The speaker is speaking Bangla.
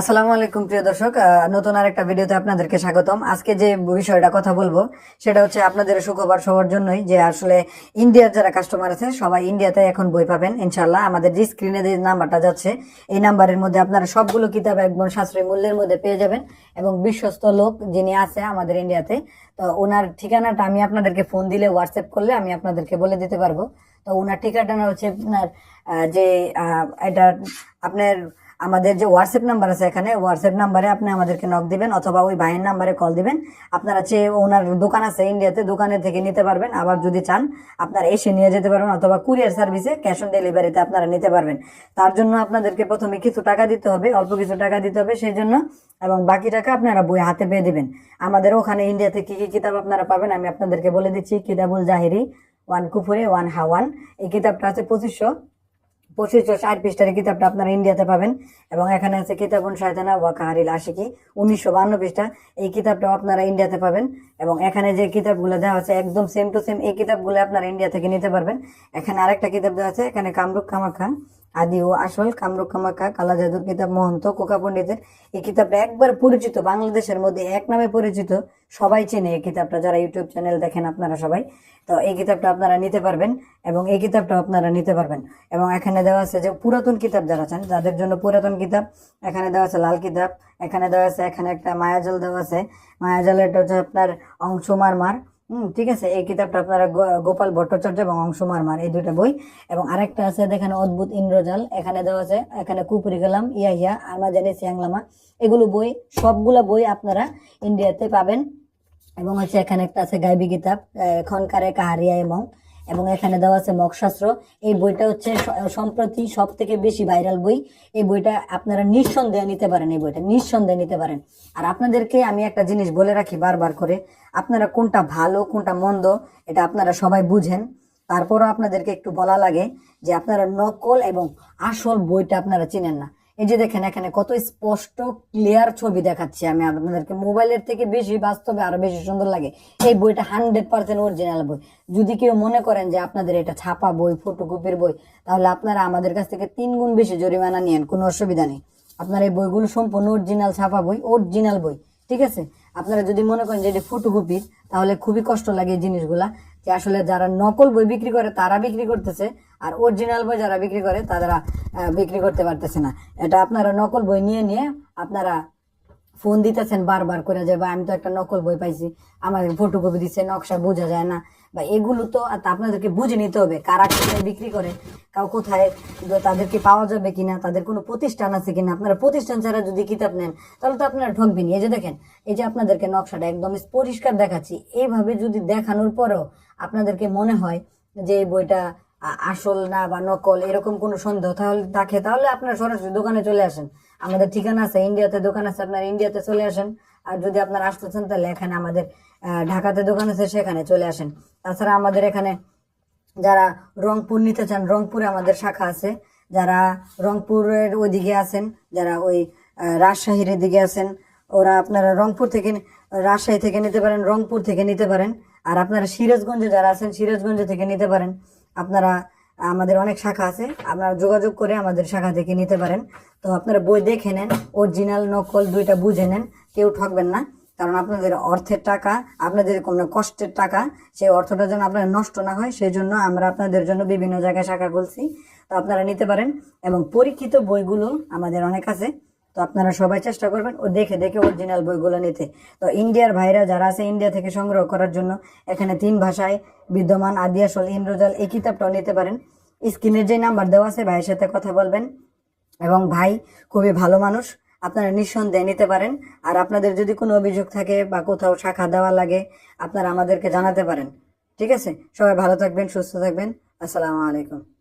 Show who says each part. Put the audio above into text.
Speaker 1: আসসালামু আলাইকুম, প্রিয় দর্শক। নতুন আরেকটা ভিডিওতে আপনাদেরকে স্বাগতম। আজকে যে বিষয়টা কথা বলব, সেটা হচ্ছে আপনাদের সুখবর সবার জন্যই যে আসলে ইন্ডিয়ার যারা কাস্টমার আছে, সবাই ইন্ডিয়াতে এখন বই পাবেন ইনশাল্লাহ আমাদের যে স্ক্রিনে যে নাম্বারটা যাচ্ছে, এই নাম্বারের মধ্যে আপনারা সবগুলো কিতাব একদম সাশ্রয়ী মূল্যের মধ্যে পেয়ে যাবেন এবং বিশ্বস্ত লোক যিনি আছে আমাদের ইন্ডিয়াতে, তো ওনার ঠিকানাটা আমি আপনাদেরকে ফোন দিলে হোয়াটসঅ্যাপ করলে আমি আপনাদেরকে বলে দিতে পারব। তো ওনার ঠিকানাটা হচ্ছে আপনার যে এটা আপনার আমাদের যে হোয়াটসঅ্যাপ নাম্বার আছে এখানে হোয়াটসঅ্যাপ নাম্বারে আপনি আমাদেরকে নক দিবেন অথবা ওই ভাইয়ের নাম্বারে কল দিবেন। আপনারা চেয়ে ওনার দোকান আছে ইন্ডিয়াতে দোকানের থেকে নিতে পারবেন। আবার যদি চান, আপনারা এসে নিয়ে যেতে পারবেন অথবা কুরিয়ার সার্ভিসে ক্যাশ অন ডেলিভারিতে আপনারা নিতে পারবেন। তার জন্য আপনাদেরকে প্রথমে কিছু টাকা দিতে হবে, অল্প কিছু টাকা দিতে হবে সেই জন্য এবং বাকি টাকা আপনারা বই হাতে পেয়ে দিবেন। আমাদের ওখানে ইন্ডিয়াতে কি কি কিতাব আপনারা পাবেন, আমি আপনাদেরকে বলে দিচ্ছি। কিতাবুল জাহিরি, ওয়ান কুফুরে, ওয়ান হাওয়ান এই কিতাবটা আছে পঁচিশশো। পঁচিশশো ষাট পৃষ্ঠার কিতাবটা আপনারা ইন্ডিয়াতে পাবেন। এবং এখানে আছে কিতাবুন শায়তানা ওয়াকাহারিল আশিকি। উনিশশো বান্ন পৃষ্ঠা। এই কিতাবটাও আপনারা ইন্ডিয়াতে পাবেন। এবং এখানে যে কিতাবগুলো দেওয়া আছে, একদম সেম টু সেম এই কিতাবগুলো আপনারা ইন্ডিয়া থেকে নিতে পারবেন। এখানে আরেকটা কিতাব দেওয়া আছে, এখানে কামরুক কামাখা আদি ও আসল কামরুক কামাখা কালা জাদুর কিতাব মহন্ত কোকা পণ্ডিতের এই কিতাবটা একবার পরিচিত, বাংলাদেশের মধ্যে এক নামে পরিচিত। সবাই চেনে এই কিতাবটা, যারা ইউটিউব চ্যানেল দেখেন আপনারা সবাই। তো এই কিতাবটা আপনারা নিতে পারবেন এবং এই কিতাবটা আপনারা নিতে পারবেন। এবং এখানে দেওয়া আছে যে পুরাতন কিতাব যারা চান যাদের জন্য পুরাতন কিতাব, এখানে দেওয়া আছে লাল কিতাব, এখানে দেওয়া আছে, এখানে একটা মায়াজল দেওয়া আছে। মায়াজল এটা হচ্ছে আপনার অংশুমার মার। হুম, ঠিক আছে। এই কিতাবটা আপনারা গোপাল ভট্টাচার্য এবং অংশুমার মার, এই দুটা বই। এবং আরেকটা আছে, দেখেন, অদ্ভুত ইন্দ্রজাল। এখানে দেওয়া আছে, এখানে কুপুরি গেলাম, ইয়া ইয়া আমা জানি সিয়াংলামা এগুলো বই, সবগুলা বই আপনারা ইন্ডিয়াতে পাবেন। এবং হচ্ছে এখানে একটা আছে গাইবি কিতাব খনকারে কাহারিয়া এবং এবং এখানে দেওয়া আছে মগশাস্ত্র। এই বইটা হচ্ছে সম্প্রতি সব থেকে বেশি ভাইরাল বই। এই বইটা আপনারা নিঃসন্দেহে নিতে পারেন, এই বইটা নিঃসন্দেহে নিতে পারেন। আর আপনাদেরকে আমি একটা জিনিস বলে রাখি বারবার করে, আপনারা কোনটা ভালো, কোনটা মন্দ, এটা আপনারা সবাই বুঝেন। তারপরও আপনাদেরকে একটু বলা লাগে যে আপনারা নকল এবং আসল বইটা আপনারা চিনেন না। এই যে দেখেন এখানে কত স্পষ্ট ক্লিয়ার ছবি দেখাচ্ছি আমি আপনাদেরকে। মোবাইলের থেকে বেশি বাস্তবে আরও বেশি সুন্দর লাগে। এই বইটা হান্ড্রেড পার্সেন্ট অরিজিনাল বই। যদি কেউ মনে করেন যে আপনাদের এটা ছাপা বই ফটোকপির বই, তাহলে আপনারা আমাদের কাছ থেকে তিন গুণ বেশি জরিমানা নিয়েন, কোনো অসুবিধা নেই। আপনার এই বইগুলো সম্পূর্ণ অরিজিনাল ছাপা বই অরিজিনাল বই, ঠিক আছে? আপনারা যদি মনে করেন যে এটা ফটোকপির তাহলে খুবই কষ্ট লাগে এই জিনিসগুলা, যে আসলে যারা নকল বই বিক্রি করে, তারা বিক্রি করতেছে আর অরিজিনাল বই যারা বিক্রি করে, তারা বিক্রি করতে পারতেছে না। এটা আপনারা নকল বই নিয়ে নিয়ে আপনারা ফোন দিতেছেন বারবার করে যে বা আমি তো একটা নকল বই পাইছি। আমার ফটোকপি দিচ্ছে নকশা বোঝা যায় না। বা এগুলো তো আপনাদেরকে বুঝে নিতে হবে, কারা কোথায় বিক্রি করে, কাউ কোথায় তাদেরকে পাওয়া যাবে কিনা, তাদের কোনো প্রতিষ্ঠান আছে কিনা। আপনারা প্রতিষ্ঠান ছাড়া যদি কিতাব নেন, তাহলে তো আপনারা ঠকবেন এই যে দেখেন, এই যে আপনাদেরকে নকশাটা একদম পরিষ্কার দেখাচ্ছি। এইভাবে যদি দেখানোর পরেও আপনাদেরকে মনে হয় যে, এই বইটা আসল না বা নকল এরকম কোনো সন্দেহ, তাহলে থাকে তাহলে আপনার সরাসরি দোকানে চলে আসেন। আমাদের ঠিকানা আছে, ইন্ডিয়াতে দোকান আছে, আপনার ইন্ডিয়াতে চলে আসেন। আর যদি আপনার আসতে চান, তাহলে এখানে আমাদের ঢাকাতে দোকান আছে, সেখানে চলে আসেন। তাছাড়া আমাদের এখানে যারা রংপুর নিতে চান, রংপুরে আমাদের শাখা আছে। যারা রংপুরের ওইদিকে আছেন, যারা ওই রাজশাহীর দিকে আছেন, ওরা আপনারা রংপুর থেকে রাজশাহী থেকে নিতে পারেন, রংপুর থেকে নিতে পারেন। আর আপনারা সিরাজগঞ্জে যারা আছেন, সিরাজগঞ্জ থেকে নিতে পারেন। আপনারা, আমাদের অনেক শাখা আছে, আপনারা যোগাযোগ করে আমাদের শাখা থেকে নিতে পারেন। তো আপনারা বই দেখে নেন অরিজিনাল নকল, দুইটা বুঝে নেন, কেউ ঠকবেন না। কারণ আপনাদের অর্থের টাকা, আপনাদের কোনো কষ্টের টাকা, সেই অর্থটা যেন আপনার নষ্ট না হয়, সেই জন্য আমরা আপনাদের জন্য বিভিন্ন জায়গায় শাখা খুলছি। তো আপনারা নিতে পারেন, এবং পরীক্ষিত বইগুলো আমাদের অনেক আছে। তো আপনারা সবাই চেষ্টা করবেন ও দেখে দেখে অরিজিনাল বইগুলো নিতে। তো ইন্ডিয়ার ভাইরা যারা আছে ইন্ডিয়া থেকে সংগ্রহ করার জন্য, এখানে তিন ভাষায় বিদ্যমান আদিয়াসল ইন্দ্রজাল এই কিতাবটাও নিতে পারেন। স্ক্রিনের যে নাম্বার দেওয়া আছে, ভাইয়ের সাথে কথা বলবেন। এবং ভাই খুবই ভালো মানুষ, আপনারা নিঃসন্দেহে নিতে পারেন। আর আপনাদের যদি কোনো অভিযোগ থাকে বা কোথাও শাখা দেওয়া লাগে, আপনারা আমাদেরকে জানাতে পারেন। ঠিক আছে? সবাই ভালো থাকবেন, সুস্থ থাকবেন। আসসালামু আলাইকুম।